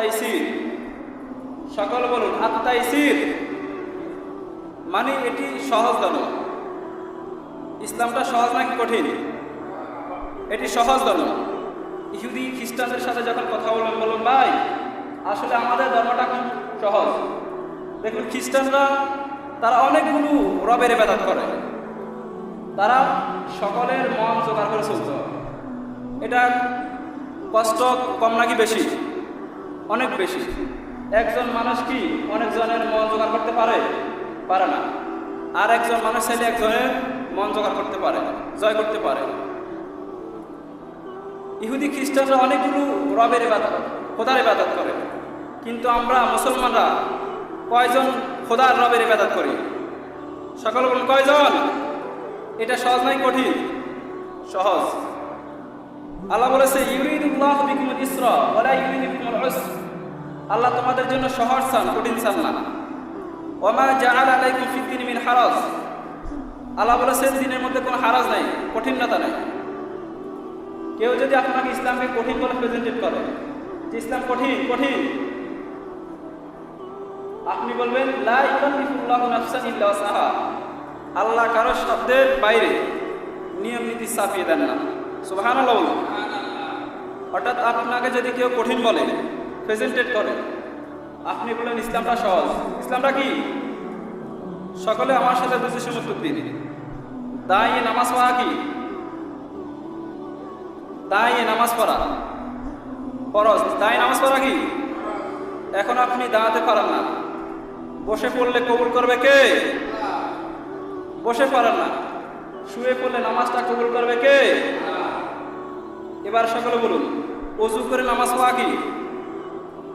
আত্মাইসির সকল বলুন আত্মাইসির মানে এটি সহজ ধর্ম। ইসলামটা সহজ নাকি কঠিন? এটি সহজ ধর্ম। ইহুদি, খ্রিস্টানদের সাথে যখন কথা বললাম বলুন, ভাই, আসলে আমাদের ধর্মটা খুব সহজ। দেখুন, খ্রিস্টানরা, তারা অনেকগুলো রবের বেদাত করে। তারা সকলের মন জোগাড় করে চলতে। এটা কষ্ট কম নাকি বেশি? অনেক বেশি। একজন মানুষ কি অনেকজনের মন জোগাড় করতে পারে? পারে না। আর একজন মানুষ চাইলে একজনের মন জোগাড় করতে পারে, জয় করতে পারে। ইহুদি খ্রিস্টানরা অনেকগুলো রবের ইবাদত, খোদার ইবাদত করে। কিন্তু আমরা মুসলমানরা কয়জন খোদার রবের ইবাদত করি? সকল বলুন, কয়জন? এটা সহজ নয় কঠিন? সহজ। আল্লাহ বলেছে, ইউরিদুল্লাহ বিকুমুল ইসরা, ওয়ালা ইউরিদু বিকুমুল আল্লাহ তোমাদের জন্য সহজ চান, কঠিন চান না। ওমা জাআল আলাইকুম ফিদ্দিন মিন হারাজ। আল্লাহ বলেছেন দিনের মধ্যে কোনো হারাজ নাই, কঠিনতা নাই। কেউ যদি আপনাকে ইসলামকে কঠিন বলে প্রেজেন্টেড করে, যে ইসলাম কঠিন কঠিন। আপনি বলবেন, লা ইউকাল্লিফুল্লাহু নাফসান ইল্লা ওয়াসাহা। আল্লাহ কারও শব্দের বাইরে নিয়ম নীতি চাপিয়ে দেন না। বলুন। অর্থাৎ আপনাকে যদি কেউ কঠিন বলে প্রেজেন্টেড করে, আপনি বললেন, ইসলামটা সহজ। ইসলামটা কি? সকলে আমার সাথে দুশো উত্তর দিন। দাঁড়িয়ে নামাজ পড়া কি? দাঁড়িয়ে নামাজ পড়া। ফরজ। দাঁড়িয়ে নামাজ পড়া কি? এখন আপনি দাঁড়াতে পারেন না। বসে পড়লে কবুল করবে কে? বসে পারেন না। শুয়ে পড়লে নামাজটা কবুল করবে কে? এবার সকলে বলুন অজু করে নামাজ পড়া কি?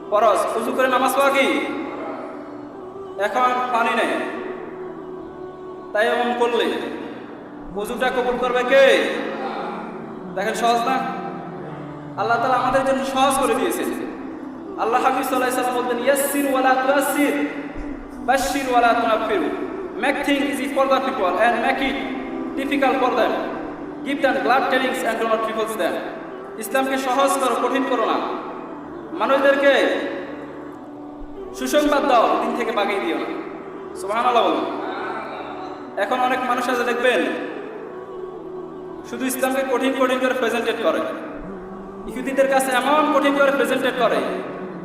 ফরজ অজু করে নামাজ পড়া কি? এখন পানি নেই। তাই এমন করলে অজুটা কবুল করবে কে? দেখেন সহজ না? আল্লাহ তালা আমাদের জন্য সহজ করে দিয়েছেন। আল্লাহ হাফিজ সাল্লাহ সাল্লাম বলতেন ইয়াসির ওয়ালা তুয়াসির বাশির ওয়ালা তুনাফির make thing easy for the people and make it difficult for them glad tidings and do not triples them ইসলামকে সহজ করো, কঠিন করো না। মানুষদেরকে সুসংবাদ দাও, দিন থেকে বাগিয়ে দিও না। সুবাহান এখন অনেক মানুষ আছে, দেখবেন, শুধু ইসলামকে কঠিন কঠিন করে প্রেজেন্টেড করে। ইহুদিদের কাছে এমন কঠিন করে প্রেজেন্টেড করে,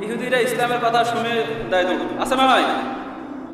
ইহুদিরা ইসলামের কথা শুনে দেয় দৌড় আছে না নয়